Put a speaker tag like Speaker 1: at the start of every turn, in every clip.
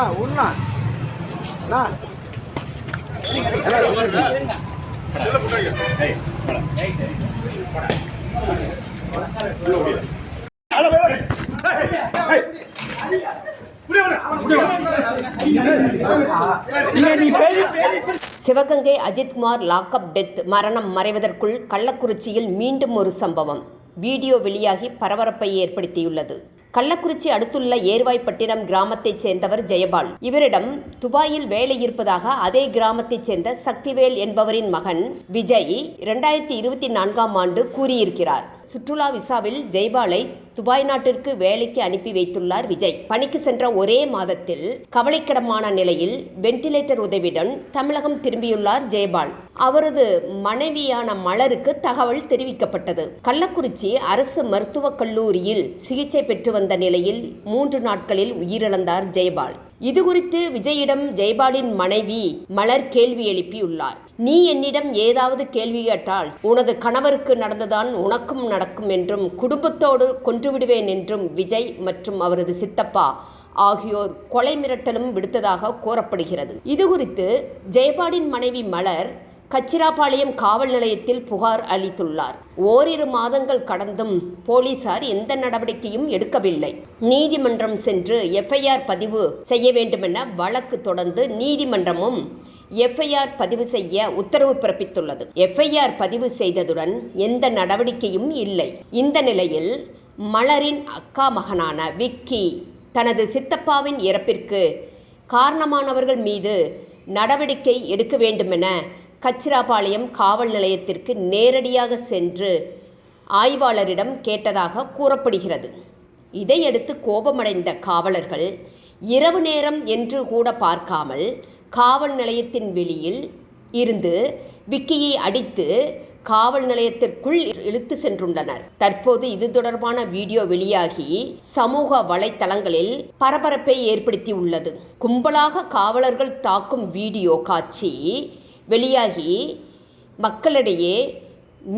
Speaker 1: உண்ணா.
Speaker 2: Sivaganga Ajithkumar lockup death மரணம் மறைவதற்குள் கள்ளக்குறிச்சியில் மீண்டும் ஒரு சம்பவம். வீடியோ வெளியாகி பரபரப்பை ஏற்படுத்தியுள்ளது. கள்ளக்குறிச்சி அடுத்துள்ள ஏர்வாய்ப்பட்டினம் கிராமத்தைச் சேர்ந்தவர் ஜெயபால். இவரிடம் துபாயில் வேலை இருப்பதாக அதே கிராமத்தைச் சேர்ந்த சக்திவேல் என்பவரின் மகன் விஜய் இரண்டாயிரத்தி இருபத்தி நான்காம் ஆண்டு கூறியிருக்கிறார். சுற்றுலா விசாவில் ஜெய்பாலை துபாய் நாட்டிற்கு வேலைக்கு அனுப்பி வைத்துள்ளார் விஜய். பணிக்கு சென்ற ஒரே மாதத்தில் கவலைக்கிடமான நிலையில் வென்டிலேட்டர் உதவியுடன் தமிழகம் திரும்பியுள்ளார் ஜெயபால். அவரது மனைவியான மலருக்கு தகவல் தெரிவிக்கப்பட்டது. கள்ளக்குறிச்சி அரசு மருத்துவக் கல்லூரியில் சிகிச்சை பெற்று வந்த நிலையில் மூன்று நாட்களில் உயிரிழந்தார் ஜெயபால். இதுகுறித்து விஜயிடம் ஜெயபாலின் மனைவி மலர் கேள்வி எழுப்பியுள்ளார். நீ என்னிடம் ஏதாவது கேள்வி கேட்டால் உனது கணவருக்கு நடந்ததான் உனக்கும் நடக்கும் என்றும் குடும்பத்தோடு கொன்றுவிடுவேன் என்றும் விஜய் மற்றும் அவரது சித்தப்பா ஆகியோர் கொலை மிரட்டலும் விடுத்ததாக கூறப்படுகிறது. இது குறித்து ஜெயபாடின் மனைவி மலர் கச்சிராபாளையம் காவல் நிலையத்தில் புகார் அளித்துள்ளார். ஓரிரு மாதங்கள் கடந்தும் போலீசார் எந்த நடவடிக்கையும் எடுக்கவில்லை. நீதிமன்றம் சென்று எஃப்ஐஆர் பதிவு செய்ய வேண்டுமென வழக்கு தொடர்ந்து நீதிமன்றமும் எஃப்ஐஆர் பதிவு செய்ய உத்தரவு பிறப்பித்துள்ளது. எஃப்ஐஆர் பதிவு செய்ததுடன் எந்த நடவடிக்கையும் இல்லை. இந்த நிலையில் மலரின் அக்கா மகனான விக்கி தனது சித்தப்பாவின் இறப்பிற்கு காரணமானவர்கள் மீது நடவடிக்கை எடுக்க வேண்டுமென கச்சிராபாளையம் காவல் நிலையத்திற்கு நேரடியாக சென்று ஆய்வாளரிடம் கேட்டதாக கூறப்படுகிறது. இதையடுத்து கோபமடைந்த காவலர்கள் இரவு நேரம் என்று கூட பார்க்காமல் காவல் நிலையத்தின் வெளியில் இருந்து விக்கியை அடித்து காவல் நிலையத்திற்குள் இழுத்து சென்றுள்ளனர். தற்போது இது தொடர்பான வீடியோ வெளியாகி சமூக வலைத்தளங்களில் பரபரப்பை ஏற்படுத்தியுள்ளது. கும்பலாக காவலர்கள் தாக்கும் வீடியோ காட்சி வெளியாகி மக்களிடையே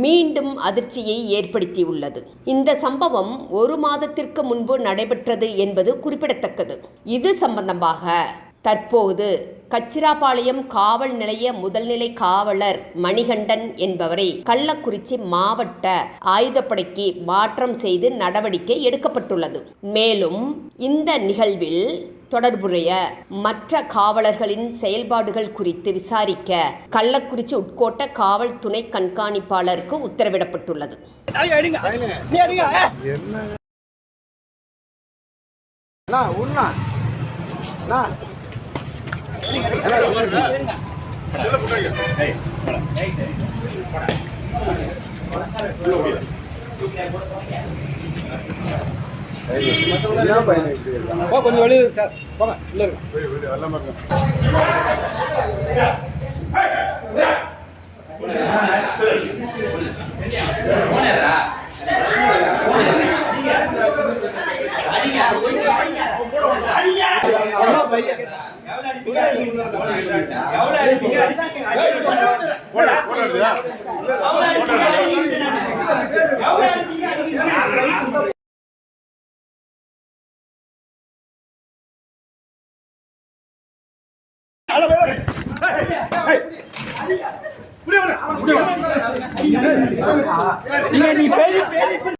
Speaker 2: மீண்டும் அதிர்ச்சியை ஏற்படுத்தியுள்ளது. இந்த சம்பவம் ஒரு மாதத்திற்கு முன்பு நடைபெற்றது என்பது குறிப்பிடத்தக்கது. இது சம்பந்தமாக தற்போது கச்சிராபாளையம் காவல் நிலைய முதல்நிலை காவலர் மணிகண்டன் என்பவரை கள்ளக்குறிச்சி மாவட்ட ஆயுதப்படைக்கு மாற்றம் செய்து நடவடிக்கை எடுக்கப்பட்டுள்ளது. மேலும் இந்த நிகழ்வில் தொடர்புடைய மற்ற காவலர்களின் செயல்பாடுகள் குறித்து விசாரிக்க கள்ளக்குறிச்சி உட்கோட்ட காவல் துணை கண்காணிப்பாளருக்கு உத்தரவிடப்பட்டுள்ளது.
Speaker 1: என்ன?
Speaker 3: கொஞ்சம் வெளியே சார். போங்க உள்ள இருங்க.
Speaker 1: என்ன பையன்?
Speaker 3: நீங்க நீ பேசி பேசி